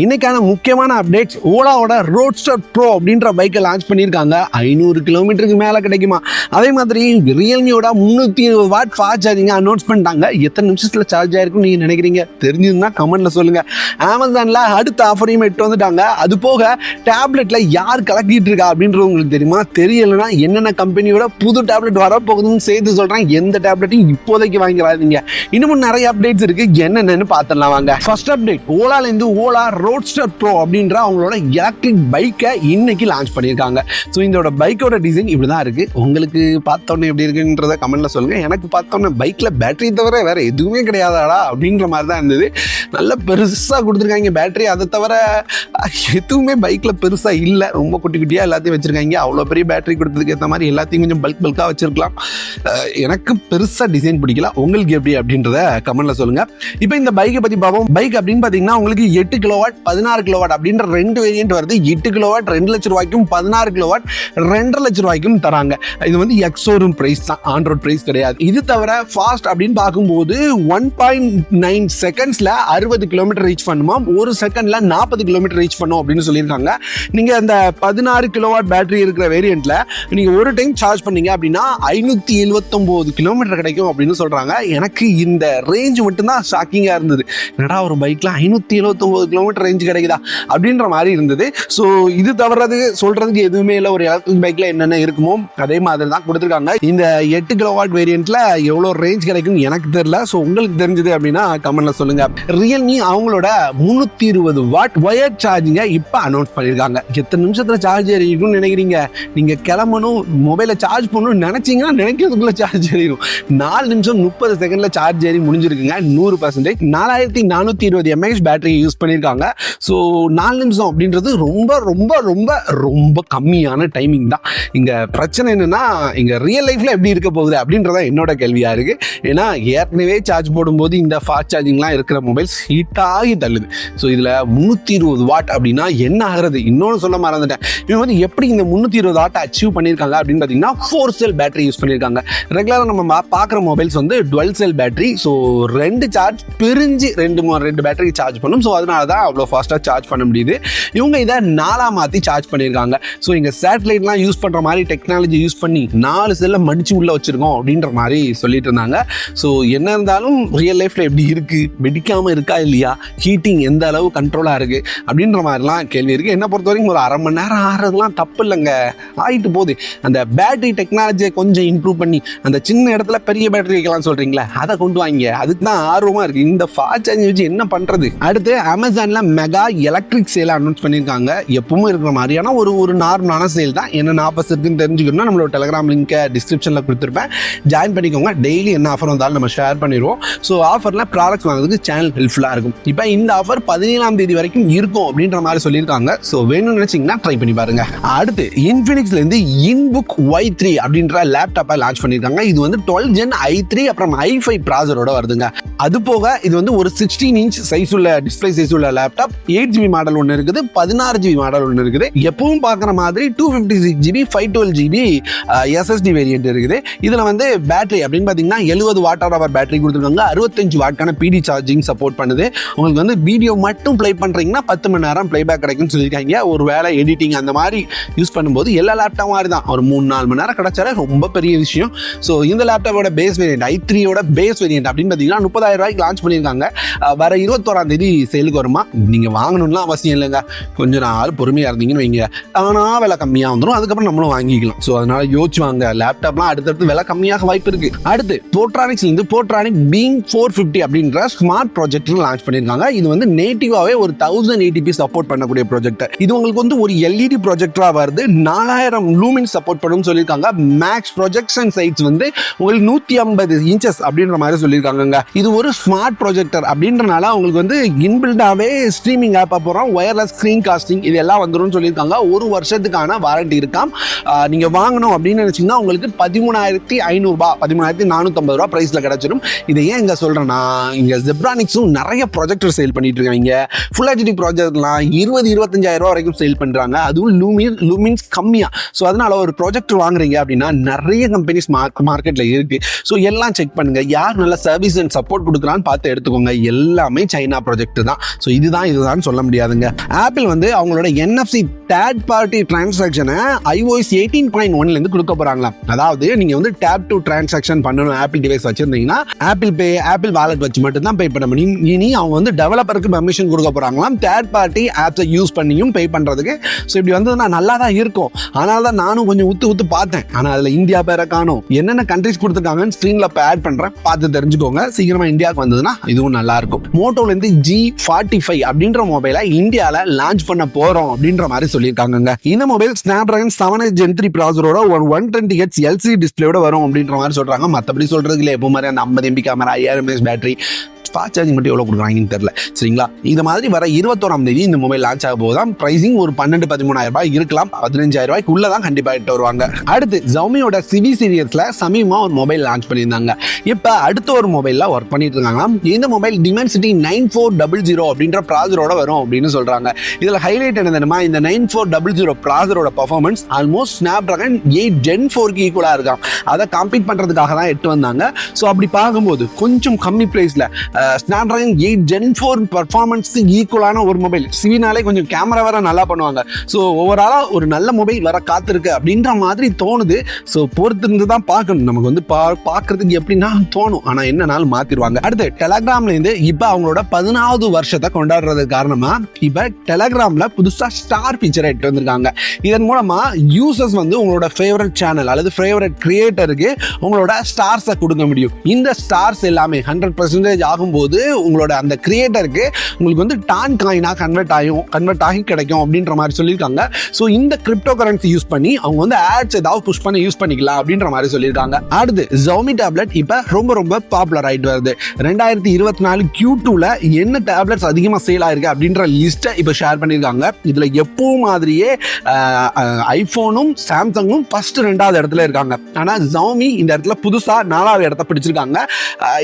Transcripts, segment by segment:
இன்னைக்கான முக்கியமான updates ஓலாவோட Roadster pro அப்படின்ற பைக்கை லான்ச் பண்ணியிருக்காங்க. ஐநூறு கிலோமீட்டருக்கு மேலே கிடைக்குமா? அதே மாதிரி ரியல்மியோட முந்நூற்றி இருபது வாட் ஃபாஸ்ட் சார்ஜிங் அனௌன்ஸ் பண்ணிட்டாங்க. எத்தனை நிமிஷத்தில் சார்ஜ் ஆயிருக்கும் நீங்கள் நினைக்கிறீங்க? தெரிஞ்சிருந்தா கமெண்ட்ல சொல்லுங்க. அமேசானில் அடுத்த ஆஃபரையும் எட்டு வந்துட்டாங்க. அது போக டேப்லெட்டில் யார் கலக்கிட்டு இருக்கா அப்படின்றது உங்களுக்கு தெரியுமா? தெரியலைன்னா என்னென்ன கம்பெனியோட புது டேப்லெட் வரப்போகுதுன்னு சேர்த்து சொல்கிறேன் எந்த டேப்லெட்டையும் இப்போதைக்கு வாங்கிடாதீங்க. இன்னமும் நிறைய அப்டேட்ஸ் இருக்கு. என்னென்னு பார்த்துடலாம் வாங்க. ஃபர்ஸ்ட் அப்டேட் ஓலாலேருந்து ஓலா ரோட்ஸ்டர் ப்ரோ அப்படின்ற அவங்களோட எலக்ட்ரிக் பைக்கை இன்னைக்கு லான்ச் பண்ணியிருக்காங்க. ஸோ இதோட பைக்கோட டிசைன் இப்படி தான் இருக்குது உங்களுக்கு பார்த்தோன்னே எப்படி இருக்குன்றத கமெண்ட்டில் சொல்லுங்கள் எனக்கு பார்த்தோன்னே பைக்கில் பேட்டரி தவிர வேறு எதுவுமே கிடையாதாடா அப்படின்ற மாதிரி தான் இருந்தது. நல்ல பெருசாக கொடுத்துருக்காங்க பேட்டரி அதை தவிர எதுவுமே பைக்கில் பெருசாக இல்லை. ரொம்ப குட்டி குட்டியாக எல்லாத்தையும் வச்சுருக்காங்க. அவ்வளோ பெரிய பேட்டரி கொடுத்ததுக்கு ஏற்ற மாதிரி எல்லாத்தையும் கொஞ்சம் பல்க் பல்காக வச்சுருக்கலாம். எனக்கு பெருசாக டிசைன் பிடிக்கல. உங்களுக்கு எப்படி அப்படின்றத கமெண்ட்டில் சொல்லுங்கள் இப்போ இந்த பைக்கை பற்றி பார்ப்போம். பைக் அப்படின்னு பார்த்தீங்கன்னா உங்களுக்கு எட்டு கிலோவாட் பதினாறு கிலோவாட் அப்படின்ற ரெண்டு வேரியன்ட் வருது. எட்டு கிலோவாட் ரெண்டு லட்ச ரூபாய்க்கும் பதினாறு கிலோவாட் ரெண்டரை லட்ச ரூபாய்க்கும் தராங்க. இது வந்து எக்ஸோரூம் ப்ரைஸ் தான். ஆண்ட்ராய்ட் ப்ரைஸ் கிடையாது. இது தவிர ஃபாஸ்ட் அப்படின்னு பார்க்கும்போது ஒன் பாயிண்ட் நைன் செகண்ட்ஸில் அறுபது கிலோமீட்டர் ரீச் பண்ணுமா? ஒரு செகண்டில் நாற்பது கிலோமீட்டர் ரீச் பண்ணும் அப்படின்னு சொல்லியிருக்காங்க. நீங்கள் அந்த பதினாறு கிலோவாட் பேட்டரி இருக்கிற வேரியண்ட்டில் நீங்கள் ஒரு டைம் சார்ஜ் பண்ணீங்க அப்படின்னா ஐநூற்றி எழுபத்தொம்போது கிலோமீட்டர் கிடைக்கும் அப்படின்னு சொல்கிறாங்க எனக்கு இந்த ரேஞ்ச் மட்டும்தான் ஷாக்கிங்காக இருந்தது. என்னடா ஒரு பைக்கில் ஐநூற்றி எழுபத்தொம்போது கிலோமீட்டர் ரேஞ்ச் கிடைக்குதா? அப்படின்ற மாதிரி இருந்தது. ஸோ இது தவறது சொல்கிறதுக்கு எதுவுமே இல்லை. ஒரு எலக்ட்ரிக் பைக்கில் என்னென்ன இருக்குமோ அதே மாதிரி தான் கொடுத்துருக்காங்க. இந்த எட்டு கிலோவாட் வேரியண்ட்டில் எவ்வளோ ரேஞ்ச் கிடைக்கும் எனக்கு தெரியல. ஸோ உங்களுக்கு தெரிஞ்சது அப்படின்னா கமெண்ட்ல சொல்லுங்கள் ரியல்மி அவங்களோட முந்நூற்றி இருபது வாட் ஒயர் சார்ஜிங்கை இப்போ அனௌன்ஸ் பண்ணியிருக்காங்க எத்தனை நிமிஷத்தில் சார்ஜ் ஏறிக்கணும்னு நினைக்கிறீங்க? நீங்கள் கிளம்பணும் மொபைலை சார்ஜ் பண்ணணும்னு நினச்சிங்கன்னா நினைக்கிறதுக்குள்ள சார்ஜ் ஏறிடும் நாலு நிமிஷம் முப்பது செகண்டில் சார்ஜ் ஏறி முடிஞ்சிருக்குங்க. நூறு பர்சன்டேஜ் நாலாயிரத்தி நானூற்றி இருபது எம்ஏஹெச் பேட்டரி யூஸ் பண்ணியிருக்காங்க ஸோ நாலு நிமிஷம் அப்படின்றது ரொம்ப ரொம்ப ரொம்ப ரொம்ப கம்மியான டைமிங் தான். இங்கே பிரச்சனை என்னென்னா இங்கே ரியல் லைஃப்பில் எப்படி இருக்க போகுது அப்படின்றத என்னோட கேள்வியாக இருக்குது ஏன்னா ஏற்கனவே சார்ஜ் போடும்போது இந்த ஃபாஸ்ட் சார்ஜிங்லாம் இருக்கிற மொபைல்ஸ் ஹீட்டாகி தள்ளுது. ஸோ இதில் முந்நூற்றி இருபது வாட் அப்படின்னா என்ன ஆகிறது? இன்னொன்று சொல்ல மறந்துட்டேன். இவங்க வந்து எப்படி இந்த முந்நூற்றி இருபது வாட்டை அச்சீவ் பண்ணியிருக்காங்க அப்படின்னு பார்த்தீங்கன்னா ஃபோர் செல் பேட்டரி யூஸ் பண்ணியிருக்காங்க. ரெகுலராக நம்ம பார்க்குற மொபைல்ஸ் வந்து டுவெல் செல் பேட்டரி ஸோ ரெண்டு சார்ஜ் பிரிஞ்சு ரெண்டு ரெண்டு பேட்டரி சார்ஜ் பண்ணும். ஸோ அதனால தான் அவ்வளோ ஃபாஸ்ட்டாக சார்ஜ் பண்ண முடியுது. இவங்க இதை நாலாக மாற்றி சார்ஜ் பண்ணியிருக்காங்க. ஸோ இங்கே சேட்டலைட்லாம் யூஸ் பண்ணுற மாதிரி டெக்னாலஜி யூஸ் பண்ணி நாலு செல்லை மடிச்சு உள்ளே வச்சுருக்கோம் அப்படின்ற மாதிரி சொல்லிட்டு இருந்தாங்க. ஸோ என்ன இருந்தாலும் ரியல் லைஃப்பில் எப்படி இருக்குது வெடிக்காமல் இருக்கா இல்லையா? ஹீட்டிங் எந்த அளவு கண்ட்ரோலாக இருக்குது அப்படின்ற மாதிரிலாம் கேள்வி இருக்குது என்ன பொறுத்த வரைக்கும் ஒரு அரை மணி நேரம் ஆகிறதுலாம் தப்பு இல்லைங்க. ஆகிட்டு போகுது. அந்த பேட்டரி டெக்னாலஜியை கொஞ்சம் இம்ப்ரூவ் பண்ணி அந்த சின்ன இடத்துல பெரிய பேட்டரி வைக்கலாம் சொல்கிறீங்களே அதை கொண்டு வாங்க. அதுக்கு தான் ஆர்வமாக இருக்குது இந்த ஃபாஸ்ட் சார்ஜிங் வச்சு என்ன பண்ணுறது அடுத்து அமேசானில் மெகா எலக்ட்ரிக் சேலை அனௌன்ஸ் பண்ணியிருக்காங்க. எப்பவும் இருக்கிற மாதிரியான ஒரு ஒரு நார்மலான சேல் தான். என்ன ஆஃபர்ஸ் இருக்குன்னு தெரிஞ்சுக்கணும்னா நம்மளோட டெலிகிராம் லிங்கை டிஸ்கிரிப்ஷனில் கொடுத்துருப்பேன். ஜாயின் பண்ணிக்கோங்க. டெய்லி என்ன ஆஃபர் வந்தாலும் நம்ம ஷேர் பண்ணிடுவோம். ஸோ ஆஃபரில் ப்ராடக்ட்ஸ் வாங்குறதுக்கு சேனல் ஹெல்ப்ஃபுல்லாக இருக்கும். இப்போ இந்த ஆஃபர் பதினேழாம் தேதி வரைக்கும் இருக்கும் அப்படின்ற மாதிரி சொல்லியிருக்காங்க. ஸோ வேணும்னு நினச்சிங்கன்னா ட்ரை பண்ணி பாருங்க. அடுத்து இன்ஃபினிக்ஸ்லேருந்து இன்புக் ஒய் த்ரீ அப்படின்ற லேப்டாப்பை லான்ச் பண்ணியிருக்காங்க. இது வந்து டுவெல் ஜென் ஐ த்ரீ அப்புறம் ஐ ஃபைவ் ப்ராசரோட வருதுங்க. அது போக இது வந்து ஒரு சிக்ஸ்டீன் இன்ச் சைஸ் உள்ள டிஸ்பிளே சைஸ் உள்ள லேப்டாப் எயிட் ஜிபி மாடல் ஒன்று இருக்குது பதினாறு ஜிபி மாடல் ஒன்று இருக்குது. எப்பவும் பார்க்குற மாதிரி two fifty six GB five twelve GB SSD variant இருக்குது. இதில் வந்து பேட்டரி அப்படின்னு பார்த்தீங்கன்னா எழுபது வாட் அவர் பேட்டரி கொடுத்துருக்காங்க. அறுபத்தஞ்சு வாட்கான பிடி சார்ஜிங் சப்போர்ட் பண்ணுது. உங்களுக்கு வந்து வீடியோ மட்டும் ப்ளே பண்ணுறீங்கன்னா பத்து மணி நேரம் ப்ளேபேக் கிடைக்கும்னு சொல்லியிருக்காங்க. ஒரு வேலை எடிட்டிங் அந்த மாதிரி யூஸ் பண்ணும்போது எல்லா லேப்டாப் மாதிரி தான். ஒரு மூணு நாலு மணி நேரம் கிடைச்சாலே ரொம்ப பெரிய விஷயம். ஸோ இந்த லேப்டாப்போட பேஸ் வேரியன்ட் ஐ த்ரீயோட பேஸ் வேரியன்ட் அப்படின்னு பார்த்தீங்கன்னா முப்பதாயிரம் ரூபாய்க்கு லான்ச் பண்ணியிருக்காங்க. வர இருபத்தோராம் தேதி சேலுக்கு வருமா? நீங்கள் வாங்கணும்லாம் அவசியம் இல்லைங்க. கொஞ்சம் நாள் பொறுமையாக இருந்தீங்கன்னு வைங்க. ஆனால் விலை கம்மியாக வந்துடும் அதுக்கப்புறம் நம்மளும் வாங்கிக்கலாம். ஸோ அதனால யோசிச்சு வாங்க. லேப்டாப்லாம் அடுத்தடுத்து விலை கம்மியாக வாய்ப்பு இருக்கு. அடுத்து போட்ரானிக்ஸ்லேருந்து போட்ரானிக் பீங் ஃபோர் ஃபிஃப்டி அப்படின்ற ஸ்மார்ட் ப்ராஜெக்ட் லான்ச் பண்ணியிருக்காங்க. இது வந்து நேட்டிவாகவே ஒரு தௌசண்ட் எயிட்டிபி சப்போர்ட் பண்ணக்கூடிய ப்ராஜெக்ட் இது உங்களுக்கு வந்து ஒரு எல்இடி ப்ராஜெக்டராக வருது. நாலாயிரம் லூமின் சப்போர்ட் பண்ணும் சொல்லியிருக்காங்க. மேக்ஸ் ப்ரொஜெக்ஷன் சைட்ஸ் வந்து உங்களுக்கு நூற்றி ஐம்பது இன்ச்சஸ் அப்படின்ற மாதிரி சொல்லியிருக்காங்க இது ஒரு ஸ்மார்ட் ப்ரொஜெக்டர் அப்படின்றனால அவங்களுக்கு வந்து இன்பில்டாகவே ஸ்ட்ரீமிங் ஆப்பாக போகிறோம் ஒயர்லெஸ் ஸ்க்ரீன் காஸ்டிங் இது எல்லாம் சொல்லியிருக்காங்க. ஒரு வருஷத்துக்கான வாரண்டி இருக்காம். நீங்கள் வாங்கணும் அப்படின்னு நினச்சிங்கன்னா உங்களுக்கு பதிமூணாயிரத்தி ஐநூறுபா பதிமூணாயிரத்தி நானூற்றம்பது ரூபா ப்ரைஸில் கிடைச்சிடும் இதை ஏன் இங்கே சொல்கிறேன்னா இங்கே ஜெப்ரானிக்ஸும் நிறைய ப்ராஜெக்டர் சேல் பண்ணிட்டு இருக்காங்க ஃபுல் ஹெச்டி ப்ராஜெக்ட்லாம் இருபது இருபத்தஞ்சாயிரம் ரூபா வரைக்கும் சேல் பண்ணுறாங்க அதுவும் லூமின் லூமின்ஸ் கம்மியாக ஸோ அதனால் ஒரு ப்ராஜெக்ட் வாங்குறீங்க அப்படின்னா நிறைய கம்பெனிஸ் மார்க்கெட்டில் இருக்குது ஸோ எல்லாம் செக் பண்ணுங்க. யார் நல்ல சர்வீஸ் அண்ட் சப்போர்ட் கொடுக்குறான்னு பார்த்து எடுத்துக்கோங்க. எல்லாமே சைனா ப்ராஜெக்ட் தான். ஸோ இதுதான் இதுதான் சொல்ல முடியாதுங்க. ஆப்பிள் வந்து அவங்களோட என்எஃப்சி தேர்ட் பார்ட்டி டிரான்சாக்ஷனை ஐஓஎஸ் எயிட்டீன் பாயிண்ட் ஒன்லேருந்து கொடுக்க போகிறாங்களாம் அதாவது நீங்கள் வந்து டேப் டு டிரான்சாக்ஷன் பண்ணணும் ஆப்பிள் டிவைஸ் வச்சுருந்தீங்கன்னா ஆப்பிள் பே ஆப்பிள் வாலெட் வச்சு மட்டும்தான் பே பண்ண முடியும். இனி அவங்க வந்து டெவலப்பருக்கு பெர்மிஷன் கொடுக்க போகிறாங்களாம் தேர்ட் பார்ட்டி ஆப்ஸை யூஸ் பண்ணியும் பே பண்ணுறதுக்கு ஸோ இப்படி வந்ததுன்னா நல்லா தான் இருக்கும். அதனால தான் நானும் கொஞ்சம் உத்து உத்து பார்த்தேன். ஆனால் அதில் இந்தியா பேரை காணும். என்னென்ன கண்ட்ரிஸ் கொடுத்துருக்காங்கன்னு ஸ்க்ரீனில் இப்போ ஆட் பண்ணுறேன் பார்த்து தெரிஞ்சுக்கோங்க. சீக்கிரமாக இந்தியாவுக்கு வந்ததுன்னா இதுவும் நல்லா இருக்கும் மோட்டோலேருந்து ஜி ஃபார்ட்டி ஃபைவ் அப்படின்ற மொபைலை இந்தியாவில் லான்ச் பண்ண போகிறோம் அப்படின்ற மாதிரி சொல்லியிருக்காங்கங்க. இந்த mobile Snapdragon seven eight Gen three ப்ராசரோட ஒரு ஒன் டுவெண்ட்டி ஹெட்ஸ் எல்சி டிஸ்பிளேயோட வரும் அப்படின்ற மாதிரி சொல்கிறாங்க மற்றபடி சொல்கிறது இல்லை எப்போ மாதிரி அந்த ஐம்பது எம்பி கேமரா ஐயாயிரம் எம்எஸ் பேட்டரி ஃபாஸ்ட் சார்ஜிங் மட்டும் எவ்வளோ கொடுக்குறாங்கன்னு தெரியல. சரிங்களா? இந்த மாதிரி வர இருபத்தோராம் தேதி இந்த மொபைல் லான்ச் ஆக போதுதான் ப்ரைஸிங் ஒரு பன்னெண்டு பதிமூணாயிரம் ரூபாய் இருக்கலாம். பதினஞ்சாயிரம் ரூபாய்க்குள்ள தான் கண்டிப்பாக எட்டு வருவாங்க. அடுத்து ஜவுமியோட சிவி சீரியஸில் சமீபமாக ஒரு மொபைல் லான்ச் பண்ணியிருந்தாங்க. இப்போ அடுத்த ஒரு மொபைலில் ஒர்க் பண்ணிட்டு இருக்காங்க இந்த mobile Dimensity nine four double zero அப்படின்ற ப்ராசரோட வரும் அப்படின்னு சொல்கிறாங்க இதில் ஹைலைட் என்ன தெரியுமா? இந்த nine four double zero ப்ராசரோட performance almost Snapdragon eight gen ஃபோருக்கு ஈக்குவலாக இருக்கான் அதை காம்பீட் பண்ணுறதுக்காக தான் எட்டு வந்தாங்க. ஸோ அப்படி பார்க்கும்போது கொஞ்சம் கம்மி ப்ரைஸில் ஸ்னாப்ட்ராகன் எயிட் ஜென் ஃபோர் பர்ஃபார்மன்ஸுக்கு ஈக்குவலான ஒரு மொபைல் சிவினாலே கொஞ்சம் கேமரா வேற நல்லா பண்ணுவாங்க. ஸோ ஓவராலாக ஒரு நல்ல மொபைல் வர காத்திருக்கு அப்படின்ற மாதிரி தோணுது. ஸோ பொறுத்திருந்து தான் பார்க்கணும். நமக்கு வந்து பா பார்க்கறதுக்கு எப்படின்னா தோணும். ஆனால் என்னனாலும் மாற்றிடுவாங்க அடுத்து டெலகிராம்லேருந்து இப்போ அவங்களோட பதினாவது வருஷத்தை கொண்டாடுறது காரணமாக இப்போ டெலகிராமில் புதுசாக ஸ்டார் ஃபீச்சரை எட்டு வந்திருக்காங்க. இதன் மூலமாக யூசர்ஸ் வந்து உங்களோட ஃபேவரட் சேனல் அல்லது ஃபேவரட் கிரியேட்டருக்கு உங்களோட ஸ்டார்ஸை கொடுக்க முடியும். இந்த ஸ்டார்ஸ் எல்லாமே ஹண்ட்ரட் பர்சன்டேஜ் போது உங்களோட அந்த கிரியேட்டருக்கு உங்களுக்கு வந்து டான் காயினாக கன்வெர்ட் ஆகும் கன்வெர்ட் ஆகி கிடைக்கும் அப்படின்ற மாதிரி சொல்லியிருக்காங்க. ஸோ இந்த கிரிப்டோ கரன்சி யூஸ் பண்ணி அவங்க வந்து ஆட்ஸ் ஏதாவது புஷ் பண்ணி யூஸ் பண்ணிக்கலாம் அப்படின்ற மாதிரி சொல்லியிருக்காங்க. அடுத்து ஜவுமி டேப்லெட் இப்போ ரொம்ப ரொம்ப பாப்புலர் ஆகிட்டு வருது. ரெண்டாயிரத்தி இருபத்தி நாலு கியூ டூவில் என்ன டேப்லெட்ஸ் அதிகமாக சேல் ஆயிருக்கு அப்படின்ற லிஸ்ட்டை இப்போ ஷேர் பண்ணியிருக்காங்க. இதில் எப்போ மாதிரியே ஐஃபோனும் சாம்சங்கும் ஃபர்ஸ்ட் ரெண்டாவது இடத்துல இருக்காங்க. ஆனால் ஜவுமி இந்த இடத்துல புதுசாக நாலாவது இடத்த பிடிச்சிருக்காங்க.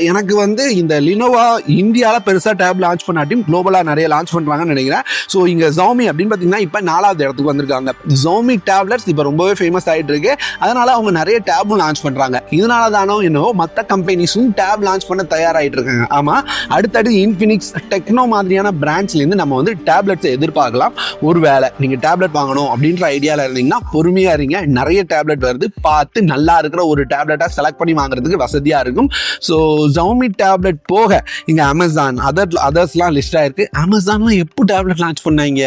எனக்கு வந்து இந்த லினோவா இந்தியாவில் பெருசாக டேப் லான்ச் பண்ணாட்டியும் குளோபலாக நிறைய லான்ச் பண்ணுறாங்கன்னு நினைக்கிறேன். ஸோ இங்கே ஜோமி அப்படின்னு பார்த்தீங்கன்னா இப்போ நாலாவது இடத்துக்கு வந்திருக்காங்க. ஜோமி டேப்லெட்ஸ் இப்போ ரொம்பவே ஃபேமஸ் ஆகிட்டு இருக்கு. அதனால அவங்க நிறைய டேபும் லான்ச் பண்ணுறாங்க இதனால தானோ என்னவோ மற்ற கம்பெனிஸும் டேப் லான்ச் பண்ண தயாராகிட்டு இருக்காங்க. ஆமாம் அடுத்தடுத்து இன்ஃபினிக்ஸ் டெக்னோ மாதிரியான பிராண்ட்ஸ்லேருந்து நம்ம வந்து டேப்லெட்ஸை எதிர்பார்க்கலாம். ஒருவேளை நீங்கள் டேப்லெட் வாங்கணும் அப்படின்ற ஐடியாவில் இருந்தீங்கன்னா பொறுமையாக இருங்க. நிறைய டேப்லெட் வருது. பார்த்து நல்லா இருக்கிற ஒரு டேப்லெட்டாக செலக்ட் பண்ணி வாங்குறதுக்கு வசதியாக இருக்கும். ஸோ ஜவுமி டேப்லெட் போக இங்கே அமேசான் அதர் அதர்ஸ்லாம் லிஸ்ட் ஆயிருக்கு. அமேசான்லாம் எப்போ டேப்லெட் லான்ச் பண்ணாங்க?